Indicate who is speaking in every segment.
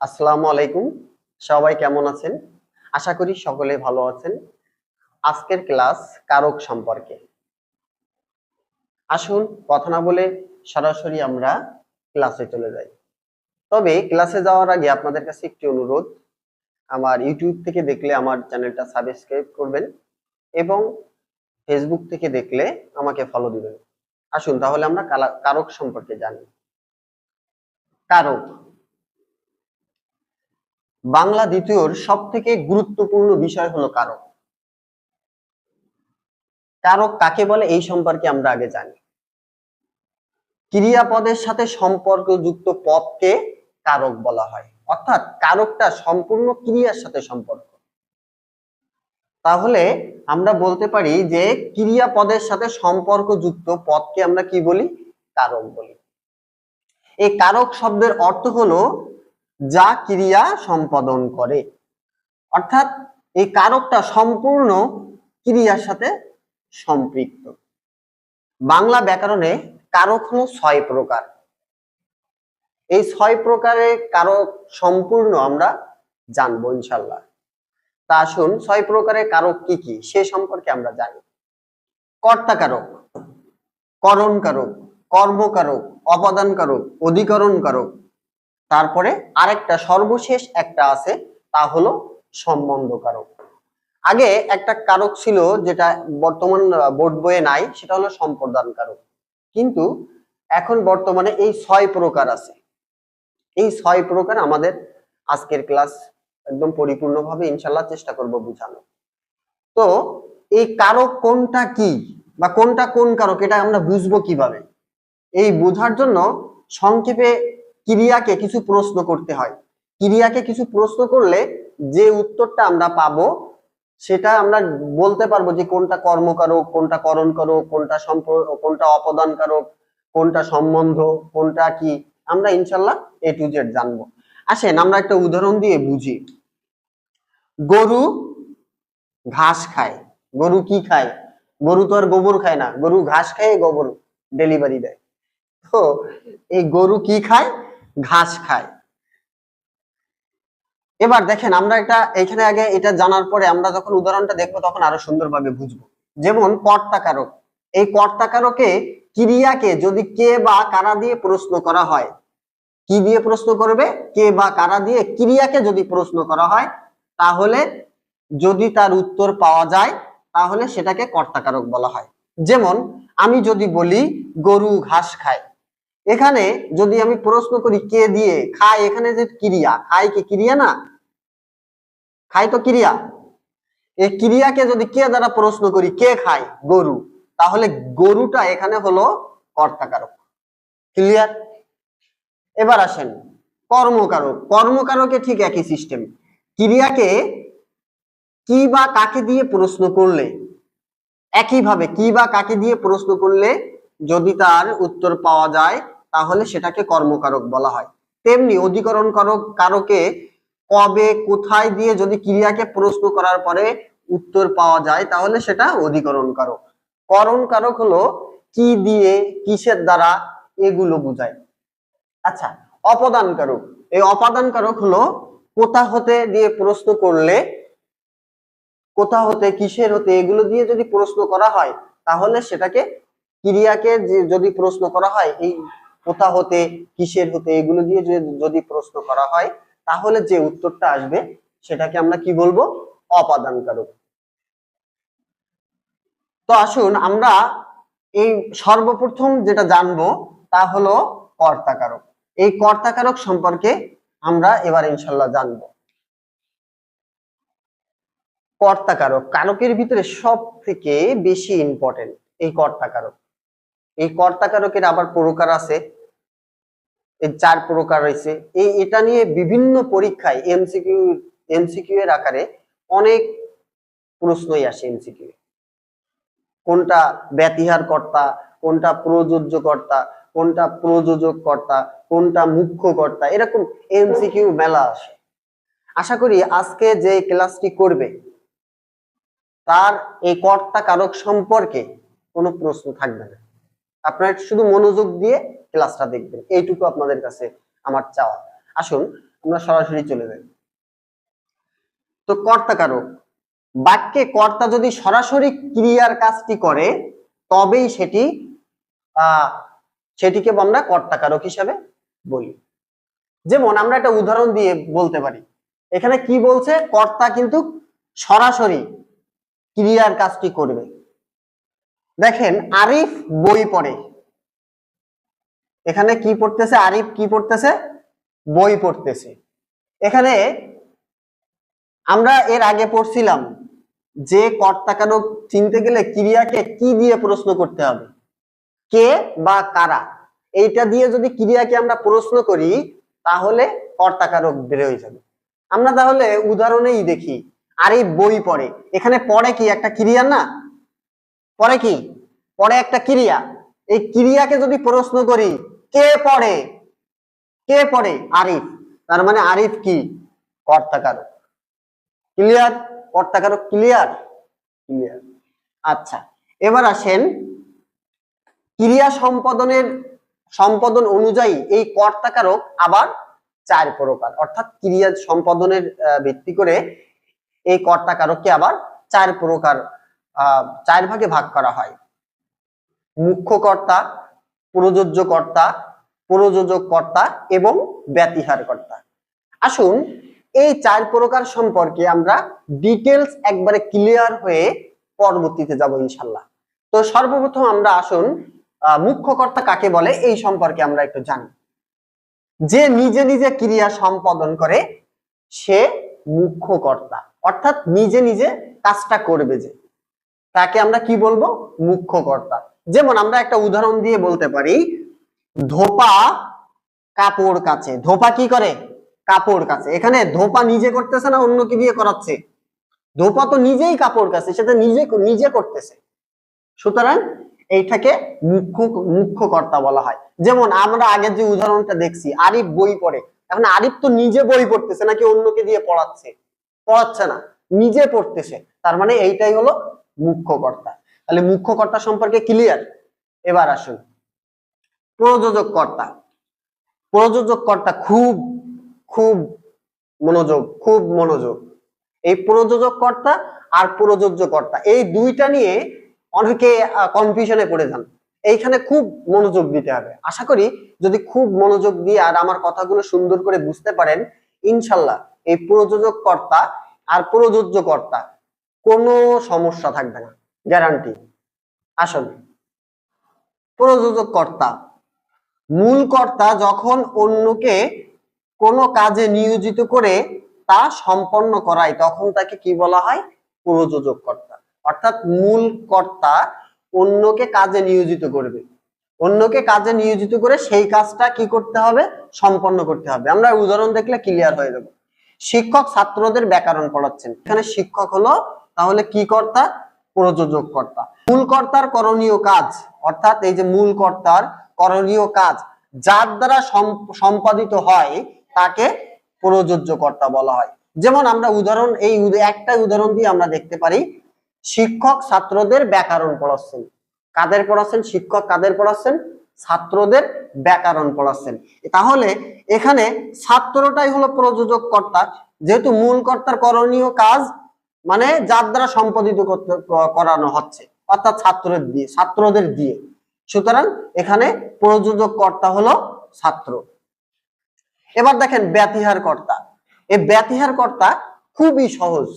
Speaker 1: আসসালামু আলাইকুম। সবাই কেমন আছেন? আশা করি সকলে ভালো আছেন। আজকের ক্লাস কারক সম্পর্কে। আসুন কথা না বলে সরাসরি আমরা ক্লাসে চলে যাই। তবে ক্লাসে যাওয়ার আগে আপনাদের কাছে একটি অনুরোধ। আমার ইউটিউব থেকে দেখলে আমার চ্যানেলটা সাবস্ক্রাইব করবেন এবং ফেসবুক থেকে দেখলে আমাকে ফলো দিবেন। আসুন তাহলে আমরা কারক সম্পর্কে জানি। কারক বাংলা দ্বিতীয়র সব থেকে গুরুত্বপূর্ণ বিষয় হলো কারক। কারক কাকে বলে এই সম্পর্কে আমরা আগে জানি। ক্রিয়াপদের সাথে সম্পর্কযুক্ত পদকে কারক বলা হয়। অর্থাৎ কারকটা সম্পূর্ণ ক্রিয়ার সাথে সম্পর্ক। তাহলে আমরা বলতে পারি যে ক্রিয়াপদের সাথে সম্পর্কযুক্ত পদকে আমরা কি বলি? কারক বলি। এই কারক শব্দের অর্থ হলো যা ক্রিয়া সম্পাদন করে। অর্থাৎ এই কারকটা সম্পূর্ণ ক্রিয়ার সাথে সম্পৃক্ত। বাংলা ব্যাকরণে কারক হলো ছয় প্রকার। এই ছয় প্রকারের কারক সম্পূর্ণ আমরা জানব ইনশাল্লাহ তা আসুন, ছয় প্রকারের কারক কি কি, সে সম্পর্কে আমরা জানি। কর্তা কারক, করণ কারক কর্মকারক অপাদান কারক, অধিকরণ কারক তারপরে আরেকটা সর্বশেষ একটা আছে, তা হলো সম্বন্ধ কারক আগে একটা কারক ছিল যেটা বর্তমান বোর্ড বইয়ে নাই, সেটা হলো সম্প্রদান কারক কিন্তু এখন বর্তমানে এই ছয় প্রকার আছে। এই ছয় প্রকার আমাদের আজকের ক্লাস একদম পরিপূর্ণভাবে ইনশাল্লাহ চেষ্টা করব বোঝানো তো এই কারক কোনটা কি বা কোনটা কোন কারক, এটা আমরা বুঝব কীভাবে? এই বোঝার জন্য সংক্ষেপে ক্রিয়াকে কিছু প্রশ্ন করতে হয়। ক্রিয়াকে কিছু প্রশ্ন করলে যে উত্তরটা আমরা পাবো, সেটা আমরা বলতে পারব যে কোনটা কর্মকারক, কোনটা করণ কারক কোনটা কোনটা অপদান কারক কোনটা সম্বন্ধ, কোনটা কি, আমরা ইনশাল্লাহ এ টু জেড জানব। আসেন, আমরা একটা উদাহরণ দিয়ে বুঝি। গরু ঘাস খায়। গরু কি খায়? গরু তো আর গোবর খায় না। গরু ঘাস খায়, গোবর ডেলিভারি দেয়। তো এই গরু কি খায়? ঘাস খায়। এবার দেখেন আমরা এটা এখানে আগে এটা জানার পরে আমরা যখন উদাহরণটা দেখব তখন আরও সুন্দরভাবে বুঝব। যেমন কর্তাকারক। এই কর্তাকারকে ক্রিয়াকে যদি কে বা কারা দিয়ে প্রশ্ন করা হয়, কি দিয়ে প্রশ্ন করবে? কে বা কারা দিয়ে ক্রিয়াকে যদি প্রশ্ন করা হয়, তাহলে যদি তার উত্তর পাওয়া যায়, তাহলে সেটাকে কর্তাকারক বলা হয়। যেমন আমি যদি বলি, গরু ঘাস খায়। এখানে যদি আমি প্রশ্ন করি কে দিয়ে, খায় এখানে যে ক্রিয়া, খায় কি ক্রিয়া না? খায় তো ক্রিয়া। এই ক্রিয়াকে যদি কে দ্বারা প্রশ্ন করি, কে খায়? গরু। তাহলে গরুটা এখানে হলো কর্তাকারক। ক্লিয়ার এবার আসেন, কর্মকারক। কর্মকারকে ঠিক একই সিস্টেম ক্রিয়াকে কি বা কাকে দিয়ে প্রশ্ন করলে? একইভাবে কি বা কাকে দিয়ে প্রশ্ন করলে যদি তার উত্তর পাওয়া যায় তাহলে সেটাকে কর্মকারক বলা হয়। তেমনি অধিকরণ কারক কারকে কবে, কোথায় দিয়ে যদি ক্রিয়াকে প্রশ্ন করার পরে উত্তর পাওয়া যায়, তাহলে সেটা অধিকরণ কারক করণ কারক হলো কি দিয়ে, কিসের দ্বারা এগুলো বোঝায়। আচ্ছা অপদান কারক এই অপাদান কারক হলো কোথা হতে দিয়ে প্রশ্ন করলে, কোথা হতে, কিসের হতে এগুলো দিয়ে যদি প্রশ্ন করা হয়, তাহলে সেটাকে ক্রিয়াকে যদি প্রশ্ন করা হয়, এই কোথা হতে, কিসের হতে, এগুলো দিয়ে যদি প্রশ্ন করা হয়, তাহলে যে উত্তরটা আসবে, সেটাকে আমরা কি বলব? অপাদান কারক তো আসুন আমরা এই সর্বপ্রথম যেটা জানব, তা হলো কর্তাকারক। এই কর্তাকারক সম্পর্কে আমরা এবার ইনশাল্লাহ জানব। কর্তাকারক, কারকের ভিতরে সব থেকে বেশি ইম্পর্টেন্ট এই কর্তাকারক। এই কর্তাকারকের আবার প্রকার আছে। এই চার প্রকার রয়েছে। এই, এটা নিয়ে বিভিন্ন পরীক্ষায় এমসিকিউ এমসিকিউ এর আকারে অনেক প্রশ্নই আসে এমসিকিউ কোনটা ব্যতিহার কর্তা কোনটা প্রযোজ্য কর্তা কোনটা প্রযোজক কর্তা কোনটা মুখ্য কর্তা এরকম এমসিকিউ মেলা আসে। আশা করি আজকে যে ক্লাসটি করবে, তার এই কর্তা কারক সম্পর্কে কোনো প্রশ্ন থাকবে না। আপনারা শুধু মনোযোগ দিয়ে ক্লাসটা দেখবেন। এইটুকু আপনাদের কাছে আমার চাওয়া। আসুন, আমরা সরাসরি চলে যাই। তো কর্তাকারক বাক্যে কর্তা যদি সরাসরি ক্রিয়ার কাজটি করে, তবেই সেটি সেটিকে আমরা কর্তাকারক হিসাবে বলি। যেমন আমরা একটা উদাহরণ দিয়ে বলতে পারি। এখানে কি বলছে? কর্তা কিন্তু সরাসরি ক্রিয়ার কাজটি করবে। দেখেন, আরিফ বই পড়ে। এখানে কি পড়তেছে? আরিফ কি পড়তেছে? বই পড়তেছে। এখানে আমরা এর আগে পড়ছিলাম যে কর্তাকারক চিনতে গেলে ক্রিয়াকে কি দিয়ে প্রশ্ন করতে হবে? কে বা কারা? এইটা দিয়ে যদি ক্রিয়াকে আমরা প্রশ্ন করি, তাহলে কর্তাকারক হয়ে যাবে। আমরা তাহলে উদাহরণেই দেখি আরে বই পড়ে। এখানে পড়ে কি একটা ক্রিয়া না? পড়ে কি? পড়ে একটা ক্রিয়া। এই ক্রিয়াকে যদি প্রশ্ন করি কে পড়ে? কে পড়ে? আরিফ। তার মানে আরিফ কি? কর্তাকারক। ক্লিয়ার কর্তাকারক ক্লিয়ার ক্লিয়ার আচ্ছা এবার আসেন ক্রিয়া সম্পাদনের, সম্পাদন অনুযায়ী এই কর্তাকারক আবার চার প্রকার। অর্থাৎ ক্রিয়া সম্পাদনের ভিত্তি করে এই কর্তাকারককে আবার চার প্রকার চার ভাগে ভাগ করা হয়। মুখ্য কর্তা প্রযোজ্য কর্তা প্রযোজক কর্তা এবং ব্যতিহার কর্তা আসুন, এই চার প্রকার সম্পর্কে আমরা ডিটেলস একবারে ক্লিয়ার হয়ে পরবর্তীতে যাব ইনশাল্লাহ তো সর্বপ্রথম আমরা আসুন মুখ্য কর্তা কাকে বলে এই সম্পর্কে আমরা একটু জানি। যে নিজে নিজে ক্রিয়া সম্পাদন করে, সে মুখ্য কর্তা অর্থাৎ নিজে নিজে কাজটা করবে যে। তাকে আমরা কি বলব? মুখ্য কর্তা যেমন আমরা একটা উদাহরণ দিয়ে বলতে পারি ধোপা কাপড় কাছে। ধোপা কি করে? কাপড় কাছে। এখানে ধোপা নিজে করতেছে না অন্য কি দিয়ে করাচ্ছে? ধোপা তো নিজেই কাপড় কাছে, সেটা নিজে নিজে করতেছে। সুতরাং এইটাকে মুখ্য মুখ্য বলা হয়। যেমন আমরা আগের যে উদাহরণটা দেখছি, আরিফ বই পড়ে। এখন আরিফ তো নিজে বই পড়তেছে নাকি অন্যকে দিয়ে পড়াচ্ছে? পড়াচ্ছে না, নিজে পড়তেছে। তার মানে এইটাই হলো মুখ্য কর্তা তাহলে মুখ্য কর্তা সম্পর্কে ক্লিয়ার এবার আসুন। প্রযোজক কর্তা প্রযোজক কর্তা খুব খুব মনোযোগ খুব মনোযোগ। এই প্রযোজক কর্তা আর প্রযোজ্য কর্তা এই দুইটা নিয়ে অনেকে কনফিউশনে পড়ে যান। এইখানে খুব মনোযোগ দিতে হবে। আশা করি যদি খুব মনোযোগ দিয়ে আর আমার কথাগুলো সুন্দর করে বুঝতে পারেন, ইনশাল্লাহ এই প্রযোজক কর্তা আর প্রযোজ্য কর্তা কোনো সমস্যা থাকবে না। গ্যারান্টি। আসলে প্রযোজক কর্তা মূল কর্তা যখন অন্যকে কোনো কাজে নিয়োজিত করে তা সম্পন্ন করায়, তখন তাকে কি বলা হয়? প্রযোজক কর্তা। অর্থাৎ মূল কর্তা অন্যকে কাজে নিয়োজিত করবে। অন্যকে কাজে নিয়োজিত করে সেই কাজটা কি করতে হবে? সম্পন্ন করতে হবে। আমরা উদাহরণ দেখলে ক্লিয়ার হয়ে যাবে। শিক্ষক ছাত্রদের ব্যাকরণ পড়াচ্ছেন। এখানে শিক্ষক হলো তাহলে কি কর্তা? প্রযোজক কর্তা। মূল কর্তার করণীয় কাজ, অর্থাৎ এই যে মূল কর্তার করণীয় কাজ। যার দ্বারা সম্পাদিত হয়, তাকে প্রযোজ্য কর্তা বলা হয়। যেমন আমরা উদাহরণ, এই একটা উদাহরণ দিয়ে আমরা দেখতে পারি, শিক্ষক ছাত্রদের ব্যাকরণ পড়াচ্ছেন। কাদের পড়াচ্ছেন? শিক্ষক কাদের পড়াচ্ছেন? ছাত্রদের ব্যাকরণ পড়াচ্ছেন। তাহলে এখানে ছাত্রটাই হলো প্রযোজক কর্তা যেহেতু মূল কর্তার করণীয় কাজ মানে যার দ্বারা সম্পাদিত করানো হচ্ছে, অর্থাৎ ছাত্রদের দিয়ে ছাত্রদের দিয়ে। সুতরাং এখানে প্রযোজক কর্তা হলো ছাত্র। এবার দেখেন ব্যতিহার কর্তা এই ব্যতিহার কর্তা খুবই সহজ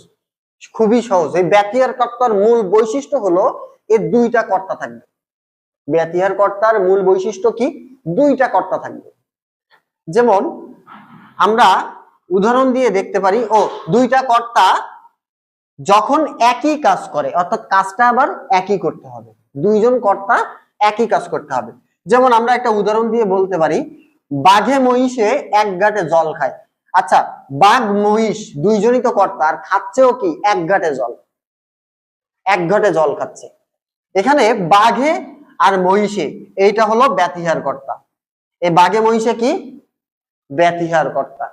Speaker 1: খুবই সহজ। এই ব্যতিহার কর্তার মূল বৈশিষ্ট্য হলো এর দুইটা কর্তা থাকবে। ব্যতিহার কর্তার মূল বৈশিষ্ট্য কি? দুইটা কর্তা থাকবে। যেমন আমরা উদাহরণ দিয়ে দেখতে পারি, ও, দুইটা কর্তা যখন একই কাজ করে, অর্থাৎ কাজটা আবার একই করতে হবে। দুইজন কর্তা একই কাজ করতে হবে। যেমন আমরা একটা উদাহরণ দিয়ে বলতে পারি, বাঘে মহিষে এক গাঁটে জল খায়। আচ্ছা বাঘ, মহিষ দুইজনই তো কর্তা, আর খাচ্ছেও কি? এক গাঁটে জল। এক ঘাটে জল খাচ্ছে। এখানে বাঘে আর মহিষে, এইটা হলো ব্যতিহার কর্তা। এই বাঘে, মহিষে কি? ব্যতিহার কর্তা।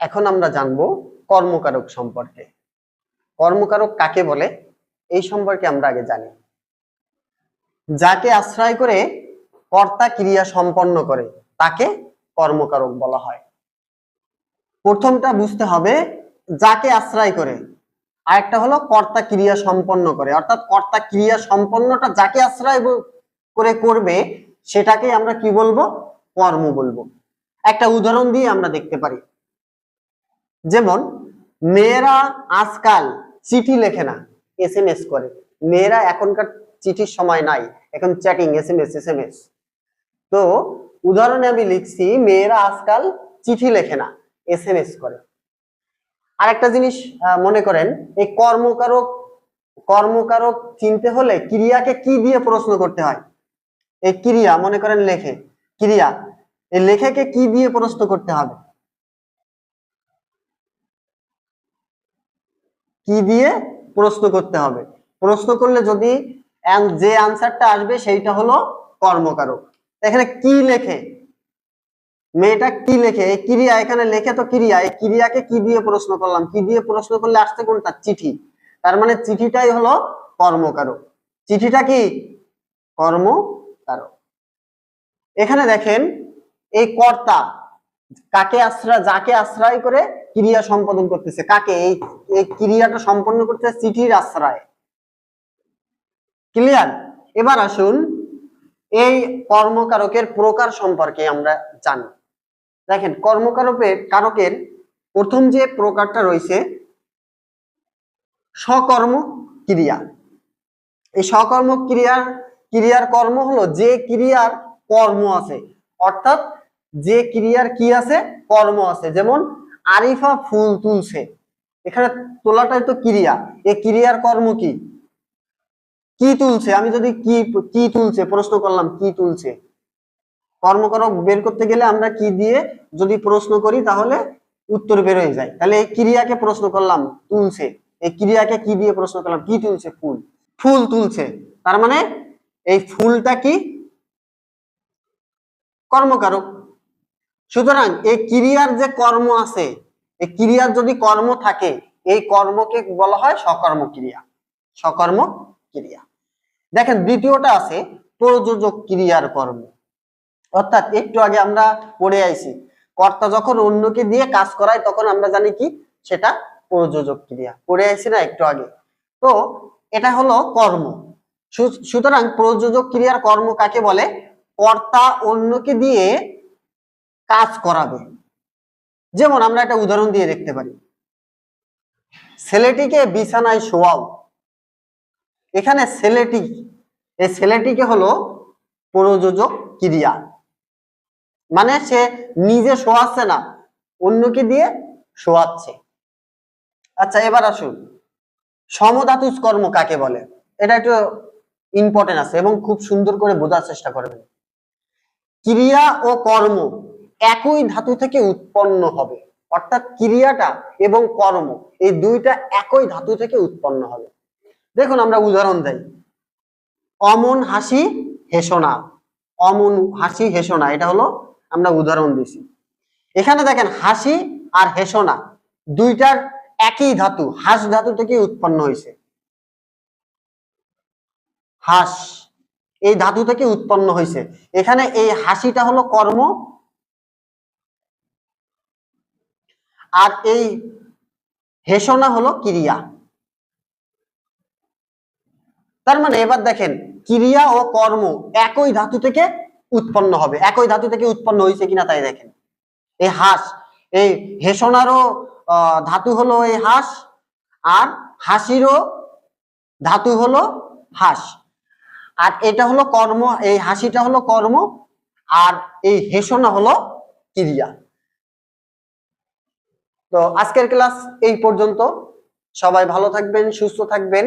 Speaker 1: এখন আমরা জানব কর্মকারক সম্পর্কে। কর্মকারক কাকে বলে? এই সম্পর্কে আমরা আগে জানি। যাকে আশ্রয় করে কর্তা ক্রিয়া সম্পন্ন করে, তাকে কর্মকারক বলা হয়। প্রথমটা বুঝতে হবে, যাকে আশ্রয় করে। আরেকটা হলো কর্তা ক্রিয়া সম্পন্ন করে। অর্থাৎ কর্তা ক্রিয়া সম্পন্নটা যাকে আশ্রয় করে করবে, সেটাকে আমরা কি বলব? কর্ম বলব। একটা উদাহরণ দিয়ে আমরা দেখতে পারি। যেমন, মেয়েরা আজকাল চিঠি লেখে না এস করে। মেয়েরা এখনকার চিঠির সময় নাই। এখন chatting S M S S M S তো উদাহরণে আমি লিখছি মেয়েরা আজকাল চিঠি লেখে না এস এম এস করে। আরেকটা জিনিস আহ, মনে করেন এই কর্মকারক কর্মকারক চিনতে হলে ক্রিয়াকে কি দিয়ে প্রশ্ন করতে হয়? এই ক্রিয়া মনে করেন লেখে। ক্রিয়া এই লেখেকে কি দিয়ে প্রশ্ন করতে হবে? কি দিয়ে প্রশ্ন করতে হবে? প্রশ্ন করলে যদি যে আনসারটা আসবে সেইটা হলো কর্মকারক। এখানে কি লেখে? মেয়েটা কি লেখে? ক্রিয়া এখানে লেখে তো ক্রিয়া। এই ক্রিয়াকে কি দিয়ে প্রশ্ন করলাম? কি দিয়ে প্রশ্ন করলে আসতে কোনটা? চিঠি। তার মানে চিঠিটাই হলো কর্মকারক। চিঠিটা কি? কর্মকারক। এখানে দেখেন, এই কর্তা কাকে আশ্রয় যাকে আশ্রয় করে ক্রিয়া সম্পাদন করতেছে? কাকে? এই ক্রিয়াটা সম্পন্ন করতেছে চিঠির আশ্রয়। ক্লিয়ার এবার আসুন, এই কর্মকারকের প্রকার সম্পর্কে আমরা জানি। দেখেন, কর্মকারকের, কারকের প্রথম যে প্রকারটা রয়েছে সকর্ম ক্রিয়া। এই সকর্ম ক্রিয়ার ক্রিয়ার কর্ম হলো যে ক্রিয়ার কর্ম আছে। অর্থাৎ যে ক্রিয়ার কি আছে? কর্ম আছে। যেমন, আরিফা ফুল তুলছে। এখানে তোলাটাই তো ক্রিয়া। এই ক্রিয়ার কর্ম কি? কি তুলছে? আমি যদি কি কি তুলছে? প্রশ্ন করলাম, কি তুলছে? কর্মকারক বের করতে গেলে আমরা কি দিয়ে যদি প্রশ্ন করি তাহলে উত্তর বের হয়ে যায়। তাহলে এই ক্রিয়াকে প্রশ্ন করলাম, তুলছে। এই ক্রিয়াকে কি দিয়ে প্রশ্ন করলাম? কি তুলছে? ফুল। ফুল তুলছে। তার মানে এই ফুলটা কি? কর্মকারক। সুতরাং এই ক্রিয়ার যে কর্ম আছে, এই ক্রিয়ার যদি কর্ম থাকে, এই কর্মকে বলা হয় সকর্ম ক্রিয়া সকর্ম ক্রিয়া দেখেন দ্বিতীয়টা আছে প্রযোজক ক্রিয়ার কর্ম। অর্থাৎ একটু আগে আমরা পড়ে আইছি, কর্তা যখন অন্যকে দিয়ে কাজ করায় তখন আমরা জানি কি? সেটা প্রযোজক ক্রিয়া। পড়ে আইছি না একটু আগে। তো এটা হলো কর্ম। সুতরাং প্রযোজক ক্রিয়ার কর্ম কাকে বলে? কর্তা অন্যকে দিয়ে কাজ করাবে। যেমন আমরা একটা উদাহরণ দিয়ে দেখতে পারি। ছেলেটিকে বিছানায় শোয়াও। এখানে ছেলেটি, এই ছেলেটিকে হলো প্রযোজক ক্রিয়া। মানে সে নিজে শোয়াচ্ছে না, অন্যকে দিয়ে শোয়াচ্ছে। আচ্ছা এবার আসুন। সমধাতুজ কর্ম কাকে বলে? এটা একটু ইম্পর্টেন্ট আছে এবং খুব সুন্দর করে বোঝার চেষ্টা করবেন। ক্রিয়া ও কর্ম একই ধাতু থেকে উৎপন্ন হবে। অর্থাৎ ক্রিয়াটা এবং কর্ম, এই দুইটা একই ধাতু থেকে উৎপন্ন হবে। দেখুন আমরা উদাহরণ দেই। অমন হাসি হেসনা অমন হাসি হেসনা এটা হলো আমরা উদাহরণ দিছি। এখানে দেখেন হাসি আর হেসনা দুইটার একই ধাতু, হাস ধাতু থেকে উৎপন্ন হয়েছে হাস, এই ধাতু থেকে উৎপন্ন হয়েছে এখানে এই হাসিটা হলো কর্ম, আর এই হেসনা হলো ক্রিয়া। তার মানে এবার দেখেন, ক্রিয়া ও কর্ম একই ধাতু থেকে উৎপন্ন হবে। একই ধাতু থেকে উৎপন্ন হয়েছে কিনা তাই দেখেন। এই হাস, এই হেসনারও ধাতু হলো এই হাস, আর হাসিরও ধাতু হলো হাস। আর এটা হলো কর্ম, এই হাসিটা হলো কর্ম, আর এই হেসনা হলো ক্রিয়া। তো আজকের ক্লাস এই পর্যন্ত। সবাই ভালো থাকবেন, সুস্থ থাকবেন।